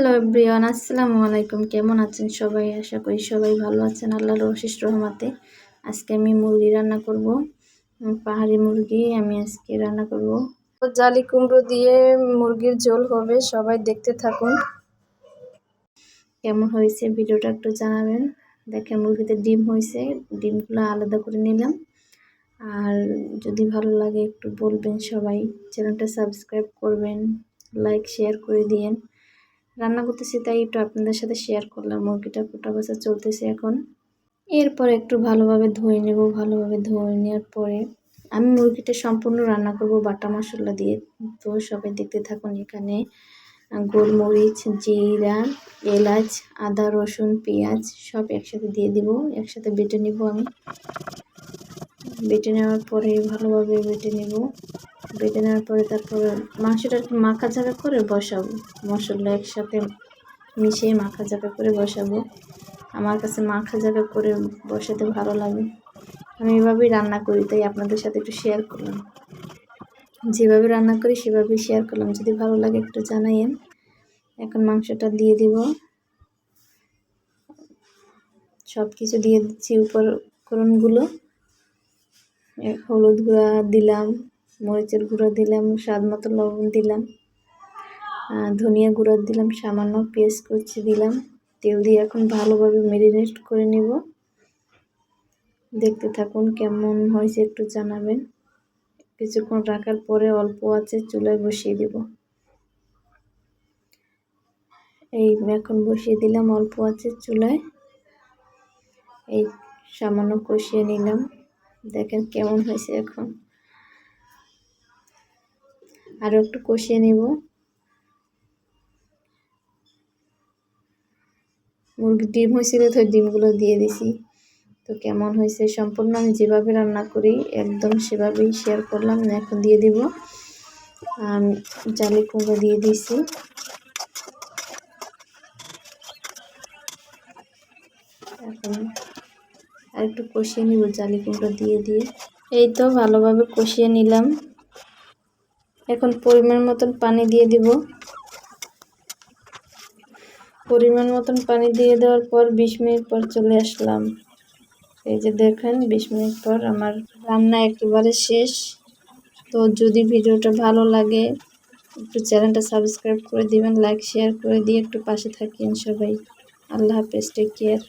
Hello everyone, আসসালামু আলাইকুম। কেমন আছেন সবাই? আশা করি সবাই ভালো আছেন আল্লাহর অশেষ রহমাতে। আজকে আমি মুরগি রান্না করব। পাহাড়ি মুরগি আমি আজকে রান্না করব। জালি কুমড়ো দিয়ে মুরগির ঝোল হবে, সবাই দেখতে থাকুন। কেমন হয়েছে ভিডিওটা একটু জানাবেন। দেখেন মুরগিতে ডিম হয়েছে, ডিমগুলো আলাদা করে নিলাম। আর যদি ভালো লাগে একটু বলবেন সবাই। চ্যানেলটা সাবস্ক্রাইব করবেন, লাইক, শেয়ার করে দিয়েন। রান্না করতেছি, তাই একটু আপনাদের সাথে শেয়ার করলাম। মুরগিটা কোটা বাসা চলতেছে এখন। এরপর একটু ভালোভাবে ধুয়ে নেব। ভালোভাবে ধুয়ে নেওয়ার পরে আমি মুরগিটা সম্পূর্ণ রান্না করব বাটা মশলা দিয়ে। তো সবাই দেখতে থাকুন এখানে। গোলমরিচ, জিরা, এলাচ, আদা, রসুন, পেঁয়াজ সব একসাথে দিয়ে দিব। একসাথে বেটে নিব আমি। বেটে নেওয়ার পরে ভালোভাবে বেটে নেব। বেটে নেওয়ার পরে তারপর মাংসটা একটু মাখা জায়গা করে বসাবো। মশলা একসাথে মিশিয়ে মাখা জায়গা করে বসাবো। আমার কাছে মাখা জায়গা করে বসাতে ভালো লাগে। আমি এভাবেই রান্না করি, তাই আপনাদের সাথে একটু শেয়ার করলাম। যেভাবে রান্না করি, সেভাবেই শেয়ার করলাম। যদি ভালো লাগে একটু জানাইয়েন। এখন মাংসটা দিয়ে দিব। সব কিছু দিয়ে দিচ্ছি উপকরণগুলো হলুদ গুঁড়া দিলাম। মরিচের গুঁড়ো দিলাম, স্বাদ মতো লবণ দিলাম ধনিয়া গুঁড়ো দিলাম, সামান্য পেস্ট কুচি দিলাম। তেল দিয়ে এখন ভালোভাবে মেরিনেট করে নেব। দেখতে থাকুন কেমন হয়েছে, একটু জানাবেন। কিছুক্ষণ রাখার পরে অল্প আছে, চুলায় বসিয়ে দেব। এই এখন বসিয়ে দিলাম, অল্প আছে চুলায়। এই সামান্য কষিয়ে নিলাম। দেখেন কেমন হয়েছে এখন। আরও একটু কষিয়ে নেব। মুরগির ডিম হয়েছিল তো ডিমগুলো দিয়ে দিছি। তো কেমন হয়েছে সম্পূর্ণ আমি যেভাবে রান্না করি একদম সেভাবেই শেয়ার করলাম এখন দিয়ে দিব। জালি কুমড়ো দিয়ে দিছি। এখন আর একটু কষিয়ে নিব জালি কুমড়ো দিয়ে দিয়ে। এই তো ভালোভাবে কষিয়ে নিলাম। এখন পরিমাণ মতন পানি দিয়ে দিব। পরিমাণ মতন পানি দিয়ে দেওয়ার পর বিশ মিনিট পর চলে আসলাম। এই যে দেখেন, বিশ মিনিট পর আমার রান্না একেবারে শেষ। তো যদি ভিডিওটা ভালো লাগে, একটু চ্যানেলটা সাবস্ক্রাইব করে দিবেন, লাইক, শেয়ার করে দিয়ে একটু পাশে থাকেন সবাই। আল্লাহ হাফেজ টেক কেয়ার